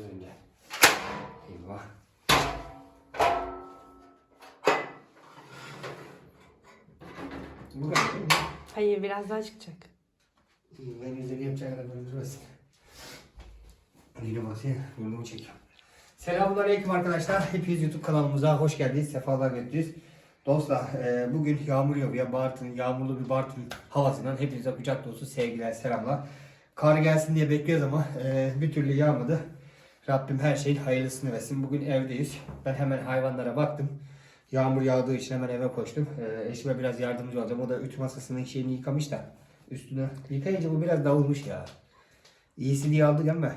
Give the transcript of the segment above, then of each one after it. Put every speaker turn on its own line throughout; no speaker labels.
önce. Eyvah. Bu kadar değil mi?
Hayır biraz daha çıkacak.
Ben üzeri yapacak kadar böyle durmasın. Yine basayım. Burnumu çekiyorum. Selamünaleyküm arkadaşlar. Hepiniz YouTube kanalımıza hoş geldiniz. Sefalar getirdiniz. Dostlar e, bugün yağmur yağıyor. Bartın, yağmurlu bir Bartın havasından hepinize kucak dolusu sevgiler, selamlar. Kar gelsin diye bekliyoruz ama e, bir türlü yağmadı. Rabbim her şeyin hayırlısını versin. Bugün evdeyiz. Ben hemen hayvanlara baktım. Yağmur yağdığı için hemen eve koştum. E, eşime biraz yardımcı olacağım. O da ütü masasının şeyini yıkamış da. Üstünü yıkayınca bu biraz dağılmış ya. İyisi diye aldık ama.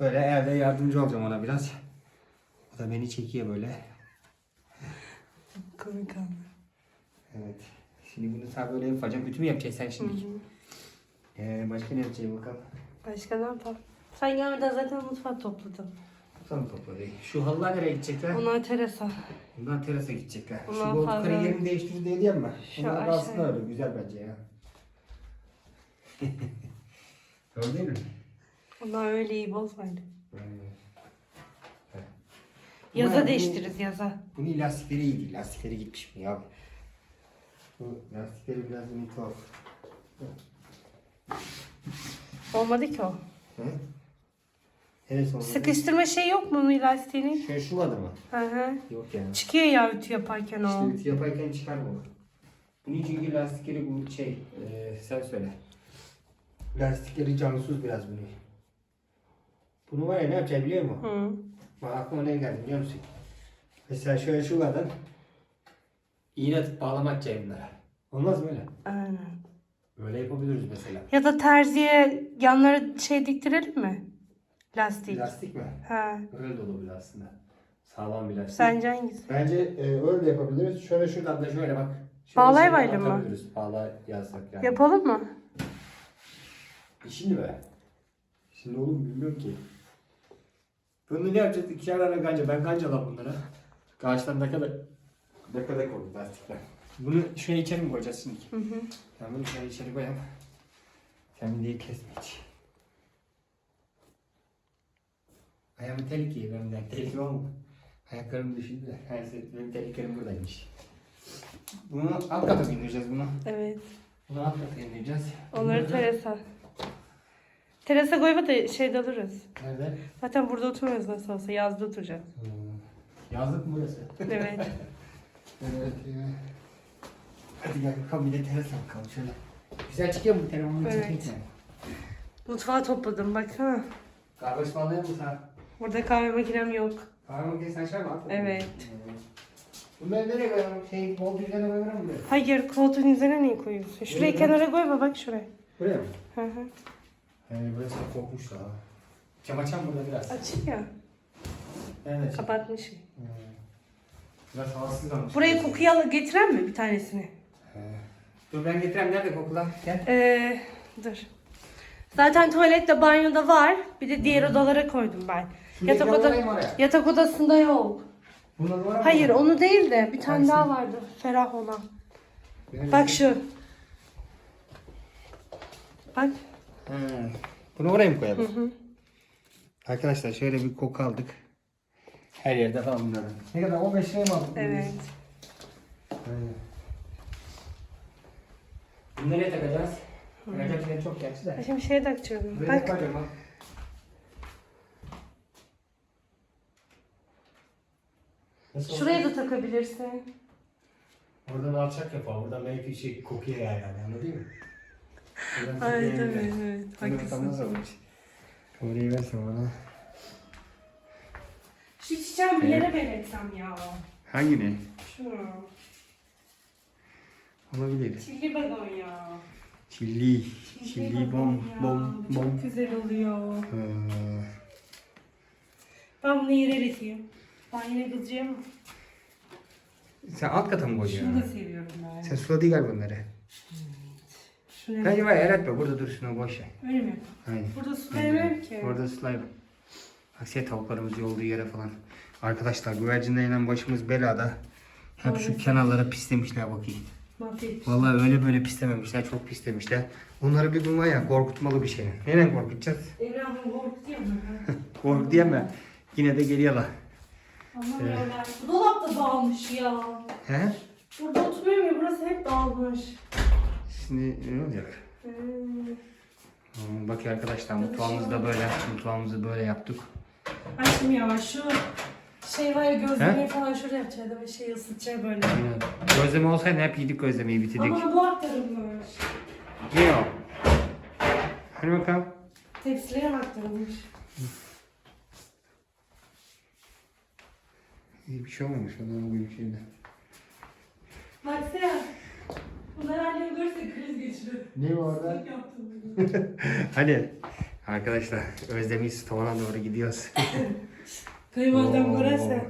Böyle evde yardımcı olacağım ona biraz. O da beni çekiyor böyle.
Komik anlar.
Evet. Şimdi bunu tabi böyle yapacağım. Ütü mü yapacaksın sen şimdi? Ee, başka ne yapacağım bakalım.
Başka ne yapalım? Sen gelmeden zaten mutfağı topladım.
Tamam topladı. Şu halılar nereye gidecekler?
Onlar terasa.
Bundan terasa gidecekler. Şu
Bunlar
koltukları
fazla.
yerini değiştir diye diyeyim mi?
Şu
Onlar
aşağı.
kalsın öyle. Güzel bence ya. Değil mi?
Onlar öyle iyi bozmaydı.
Hmm.
Yaza
Bu-
değiştiririz yaza.
Bunun lastikleri iyi değil. Lastikleri gitmiş mi ya? Bu lastikleri biraz yine tuhaf.
Olmadı ki o.
Hı? Evet sonra.
Sıkıştırma şey yok mu onun lastiğinin?
Şöyle şu adı mı?
Hı hı.
Yok yani.
Çıkıyor ya ütü yaparken o.
İşte ütü yaparken çıkar bu. Bunun çünkü lastikleri bu şey, e, sen söyle. Lastikleri cansız biraz bunu. Bunu var ya ne yapacağım biliyor musun?
Hı.
Bak aklıma ne geldi biliyor musun? Mesela şöyle şuradan iğne atıp bağlamak bunlara. Olmaz mı öyle?
Aynen.
Öyle yapabiliriz mesela.
Ya da terziye yanlara şey diktirelim mi? Lastik.
Lastik mi?
Ha.
Öyle de olabilir aslında. Sağlam bir lastik.
Sence hangisi?
Bence e, öyle de yapabiliriz. Şöyle şuradan da şöyle bak. Şöyle şöyle
mı?
atabiliriz. Bağla yazsak yani.
Yapalım mı?
E Şimdi be. Şimdi oğlum bilmiyorum ki. Bunu ne yapacağız? İkişer tane ganca. Ben ganca lan bunlara. Karşıdan ne kadar ne kadar koyduk lastikler. Bunu şuraya içeri mi koyacağız şimdi?
Hı hı.
Ben bunu şöyle içeri koyayım. Sen diye kesme hiç. Ayağımı telik giyiyor benden. Telik var mı? Ayaklarım de. Her şey benim teliklerim buradaymış. Bunu alt kata indireceğiz bunu.
Evet.
Bunu alt kata indireceğiz.
Onları terasa. Terasa koyma da şeyde alırız.
Nerede?
Zaten burada oturmuyoruz nasıl olsa. Yazda oturacağız.
Hmm. Yazlık mı burası?
Evet.
Evet. Hadi gel bakalım bir de terasa bakalım şöyle. Güzel çıkıyor mu bu telefonun
Evet.
çekmek mi?
Mutfağı topladım baksana.
Kahve ısmarlayalım mı sana?
Burada kahve makinem yok.
Kahve makinesi açar mı? At bakalım.
Evet.
Hmm. Bunları nereye koyalım? Şey, bol tane koyalım mı?
Hayır koltuğun üzerine niye koyuyorsun? Şurayı
Evet.
kenara koyma bak şuraya.
Buraya mı?
Hı hı.
He burası da kokmuş daha. Cam açalım burada biraz.
Açık ya.
Evet.
Kapatmışım.
Hmm. Biraz havasız kalmış.
Buraya kokuyu al getiren mi bir tanesini?
He. Dur ben getireyim. Nerede kokular? Gel.
Ee, dur. Zaten tuvalette banyoda var. Bir de diğer odalara koydum ben. Yatak, oda,
alayım oraya.
yatak odasında yok.
Bunlar var mı?
Hayır onu değil de bir tane daha vardı. Ferah olan.
Nerede?
Bak şu. Bak.
He. Bunu oraya mı koyalım? Arkadaşlar şöyle bir koku aldık. Her yerde falan bunları. Ne kadar? 15 liraya mı aldık?
Evet.
Aynen. Bunu nereye takacağız? Yine çok gerçi de.
Şimdi şey takacağım.
Buraya
Bak.
koyacağım. Nasıl?
Şuraya da takabilirsin.
Oradan alçak yapalım. Buradan belki şey kokuya yayar yani anladın mı?
Ay tabii evet. Haklısın.
olmuş? Versen bana.
Şu çiçeği bir yere belirtsem ya.
Hangini?
Şunu.
Olabilir.
Çilli balon ya.
Çilli. Çilli bom
ya.
bom
Çok
bom.
güzel oluyor.
Ee,
Ben bunu yere eriteyim. Ben yine kızacağım.
sen alt kata mı
Şunu
koyacaksın?
da seviyorum ben.
Sen suladın galiba bunları.
Şunu
Bence var ya el etme burada dursun o boş ver.
Öyle mi?
Aynen.
Burada su vermem ki.
Orada sulayım. Aksiye tavuklarımız yolduğu yere falan. Arkadaşlar güvercinlerle başımız belada. Hep şu kenarlara pislemişler bakayım.
Mahvetmiş.
Vallahi öyle böyle pislememişler, çok pislemişler. Onları bir gün var ya korkutmalı bir şey. Neyle korkutacağız?
Emrah bunu korkutuyor mu?
Kork diyeme. Yine de geliyorlar.
Anlamıyorlar. Bu dolap da dağılmış ya.
He?
Burada oturuyorum ya burası hep dağılmış.
Şimdi ne olacak?
Hmm.
Hmm, Bak arkadaşlar mutfağımızı da böyle, mutfağımızı böyle yaptık.
Aşkım ya şu şey var ya gözlemeyi falan şurada yapacağız bir şey ısıtacak böyle.
Aynen. Gözleme olsaydı hep yedik gözlemeyi bitirdik.
Ama bu aktarılmış.
Ne o? Hadi bakalım.
Tepsilere mi aktarılmış?
İyi bir şey olmamış ondan büyük şeyde.
Baksana. Bunlar annem görse kriz geçirir.
Ne var
yaptım bunu.
Hadi. Arkadaşlar Özlem'in tavana doğru gidiyoruz.
Kayınvalidem
Oo.
görürse.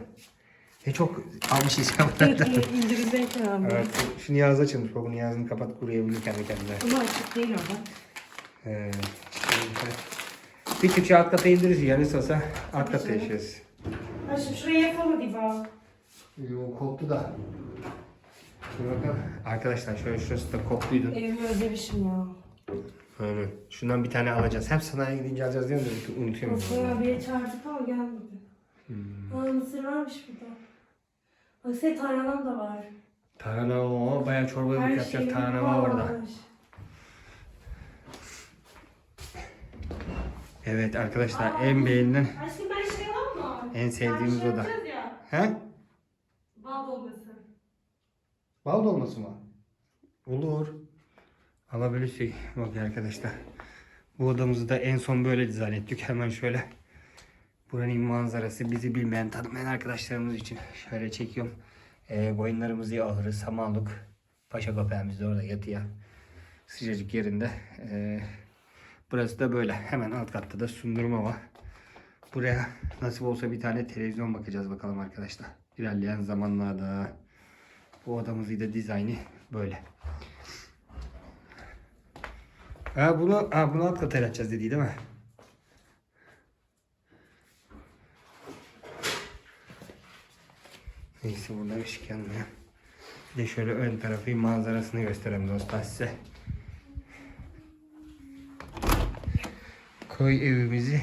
Ne çok almışız kamerada.
İndirecek abi.
evet. Şu Niyaz açılmış. Bak bu Niyaz'ını kapat kuruyabilir kendi kendine.
Ama açık değil orada.
Ee, işte bir küçüğü alt kata indiririz. Yarısı olsa alt kata yaşıyoruz.
Aşkım şuraya yapamadı bak.
O koptu da. Dur bakalım. Arkadaşlar şöyle şurası da koptuydu.
Evimi özlemişim ya.
Aynen. Şundan bir tane alacağız. Hem sanayiye gidince alacağız diyorum da unutuyorum.
Osman abiye çağırdık ama gelmedi.
Hmm.
Aa mısır varmış burada. Baksana tarhanam da var.
Tarhana o bayağı çorba
Her
yapacak
şeyim
tarhana var orada. Evet arkadaşlar en beğenilen,
Aşkım ben?
En sevdiğimiz
yapacağız ya.
He?
Bal dolması.
Bal dolması mı? Olur. Alabilirsek. Bak arkadaşlar. Bu odamızı da en son böyle dizayn ettik. Hemen şöyle. Buranın manzarası bizi bilmeyen, tanımayan arkadaşlarımız için şöyle çekiyorum. Ee, boyunlarımızı alırız. Samanlık. Paşa köpeğimiz de orada yatıyor. Sıcacık yerinde. Ee, burası da böyle. Hemen alt katta da sundurma var. Buraya nasip olsa bir tane televizyon bakacağız bakalım arkadaşlar. İlerleyen zamanlarda. Bu odamızın da dizaynı böyle. Ha bunu, ha bunu alt kata açacağız dedi değil mi? Neyse burada ışık yanmıyor. Bir de şöyle ön tarafı manzarasını göstereyim dostlar size. Koy evimizi.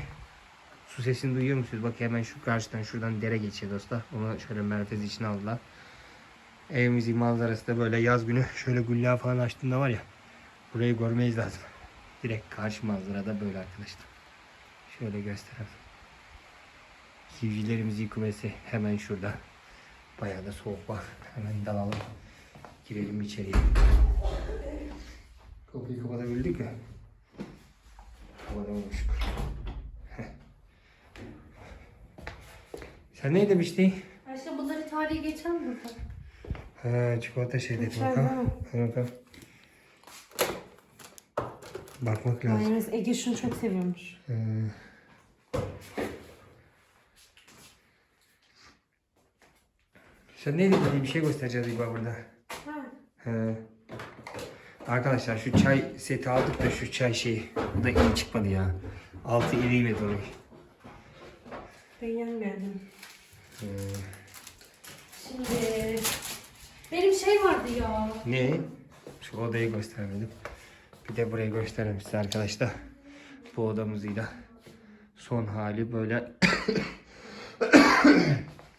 Su sesini duyuyor musunuz? Bak hemen şu karşıdan şuradan dere geçiyor dostlar. Onu şöyle merkez içine aldılar. Evimizin manzarası da böyle yaz günü şöyle gülla falan açtığında var ya burayı görmeyiz lazım. Direkt karşı manzarada böyle arkadaşlar. Şöyle göstereyim. Civcivlerimizin kumesi hemen şurada. Bayağı da soğuk var. Hemen dalalım. Girelim içeriye. Kapıyı kapatabildik mi? Kapatamamıştık. Sen ne demiştin?
Aşkım bunları tarihi geçen mi burada?
Ha, çikolata şey dedi
İçeride
bakalım.
mi?
Hadi bakalım. Bakmak lazım.
Aynen Ege şunu çok seviyormuş.
Ee, Sen neydi dediği bir şey göstereceğiz galiba burada.
Ha.
He. Arkadaşlar şu çay seti aldık da şu çay şeyi. Bu da iyi çıkmadı ya. Altı iriydi onu.
Beğenmedim.
Ee,
Şimdi benim şey vardı ya.
ne? Şu odayı göstermedim. Bir de burayı göstereyim size arkadaşlar. Bu odamızıyla son hali böyle.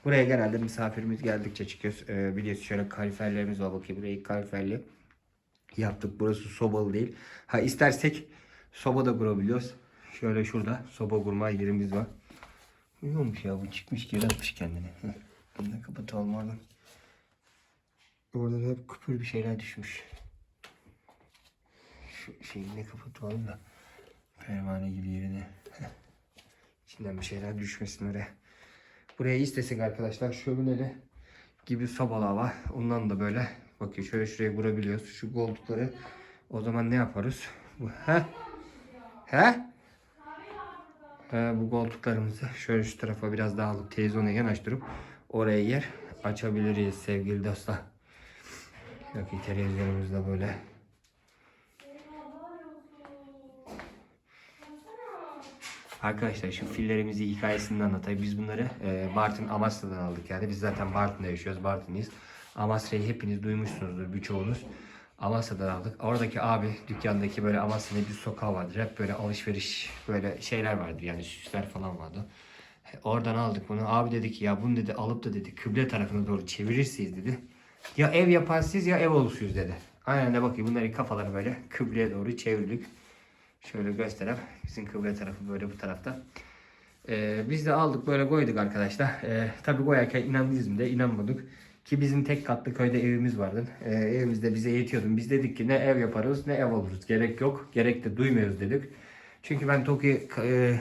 Buraya genelde misafirimiz geldikçe çıkıyoruz. Ee, biliyorsunuz şöyle kaliferlerimiz var. Bakayım burayı kaliferli yaptık. Burası sobalı değil. Ha istersek soba da kurabiliyoruz. Şöyle şurada soba kurma yerimiz var. Olmuş ya bu çıkmış geri atmış kendini. Bunu da kapatalım oradan. Orada da hep küpür bir şeyler düşmüş. Şu şeyini kapatalım da pervane gibi yerine. İçinden bir şeyler düşmesin oraya. Buraya istesek arkadaşlar şömineli gibi sobalar var. Ondan da böyle bakın şöyle şuraya vurabiliyoruz. Şu koltukları o zaman ne yaparız? Bu, he? He? He, bu koltuklarımızı şöyle şu tarafa biraz daha alıp televizyona yanaştırıp oraya yer açabiliriz sevgili dostlar. Bakın televizyonumuz da böyle. Arkadaşlar şu fillerimizi hikayesini anlatayım. Biz bunları e, Bartın Amasra'dan aldık yani. Biz zaten Bartın'da yaşıyoruz. Bartın'dayız. Amasra'yı hepiniz duymuşsunuzdur birçoğunuz. Amasya'dan aldık. Oradaki abi dükkandaki böyle Amasya'da bir sokağı vardır. Hep böyle alışveriş böyle şeyler vardır yani süsler falan vardı. Oradan aldık bunu. Abi dedi ki ya bunu dedi alıp da dedi kıble tarafına doğru çevirirsiniz dedi. Ya ev yaparsınız ya ev olursunuz dedi. Aynen de bakayım bunların kafaları böyle kıbleye doğru çevirdik. Şöyle göstereyim. Bizim kıble tarafı böyle bu tarafta. Ee, biz de aldık böyle koyduk arkadaşlar. Ee, tabii koyarken inandınız mı de inanmadık. Ki bizim tek katlı köyde evimiz vardı. Ee, evimizde bize yetiyordu. Biz dedik ki ne ev yaparız ne ev oluruz. Gerek yok. Gerek de duymuyoruz dedik. Çünkü ben TOKİ e,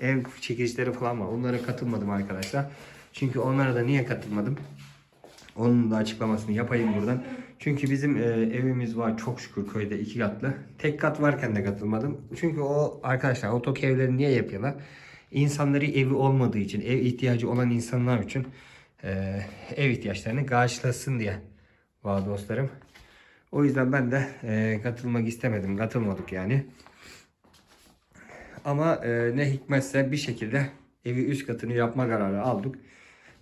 ev çekilişleri falan var. Onlara katılmadım arkadaşlar. Çünkü onlara da niye katılmadım? Onun da açıklamasını yapayım buradan. Çünkü bizim e, evimiz var çok şükür köyde iki katlı. Tek kat varken de katılmadım. Çünkü o arkadaşlar o TOKİ evleri niye yapıyorlar? İnsanları evi olmadığı için, ev ihtiyacı olan insanlar için e, ev ihtiyaçlarını karşılasın diye var dostlarım. O yüzden ben de e, katılmak istemedim. Katılmadık yani. Ama e, ne hikmetse bir şekilde evi üst katını yapma kararı aldık.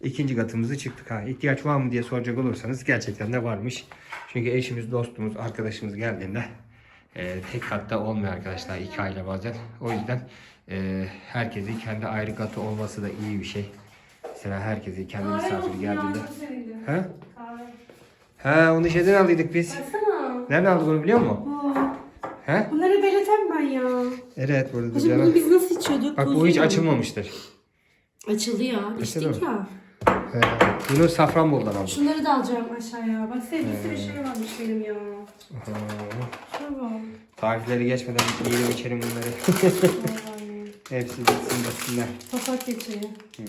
İkinci katımızı çıktık ha. İhtiyaç var mı diye soracak olursanız gerçekten de varmış. Çünkü eşimiz, dostumuz, arkadaşımız geldiğinde e, tek katta olmuyor arkadaşlar iki aile bazen. O yüzden e, herkesin kendi ayrı katı olması da iyi bir şey. Mesela herkesi kendi misafiri geldiğinde. He? He onu şeyden aldıydık biz.
Baksana.
Nereden aldık onu biliyor musun?
Bu.
He?
Bunları belirtem ben ya.
Evet burada da
Şimdi bunu biz nasıl içiyorduk?
Bak bu hiç
mu?
açılmamıştır.
Açıldı ya.
Açıldı
İçtik ya.
He. Bunu Safranbolu'dan aldık.
Şunları da alacağım aşağıya. Bak senin bir şey varmış benim ya.
Aha.
Şuna bak.
Tarifleri geçmeden yiyelim içelim bunları. Hepsi bitsin bitsinler.
Papatya çayı.
Hmm.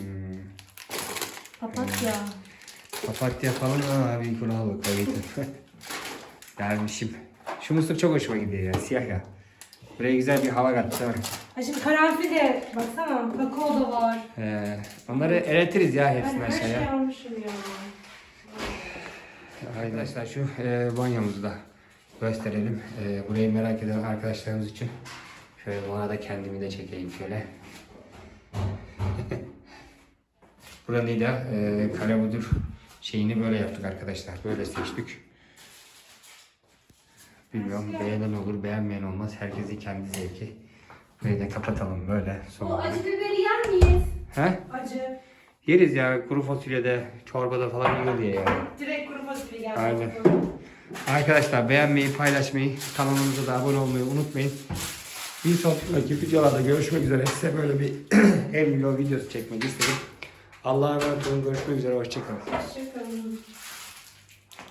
Papatya.
Papatya falan abi kulağa bak kayıtı. Dermişim. Şu mısır çok hoşuma gidiyor ya siyah ya. Buraya güzel bir hava kattı. değil mi?
Ha şimdi karanfil de baksana kakao da var.
Ee, onları eritiriz ya
Ben
hepsini
her şeyi
aşağıya.
almışım ya.
Arkadaşlar şu e, banyomuzu da gösterelim. E, burayı merak eden arkadaşlarımız için. Şöyle bu arada kendimi de çekeyim şöyle. Burayı da e, karabudur şeyini böyle yaptık arkadaşlar. Böyle seçtik. Bilmiyorum beğenen olur beğenmeyen olmaz. Herkesin kendi zevki. Burayı da kapatalım böyle.
Bu
Sonra.
acı biberi yer miyiz?
He?
Acı.
Yeriz ya kuru fasulyede, çorbada falan iyi oluyor yani.
Direkt kuru fasulye geldi.
Aynen. Arkadaşlar beğenmeyi, paylaşmayı, kanalımıza da abone olmayı unutmayın. Bir sonraki videolarda görüşmek üzere. Size böyle bir el video videosu çekmek istedim. Allah'a emanet olun. Görüşmek üzere. Hoşçakalın.
Hoşçakalın.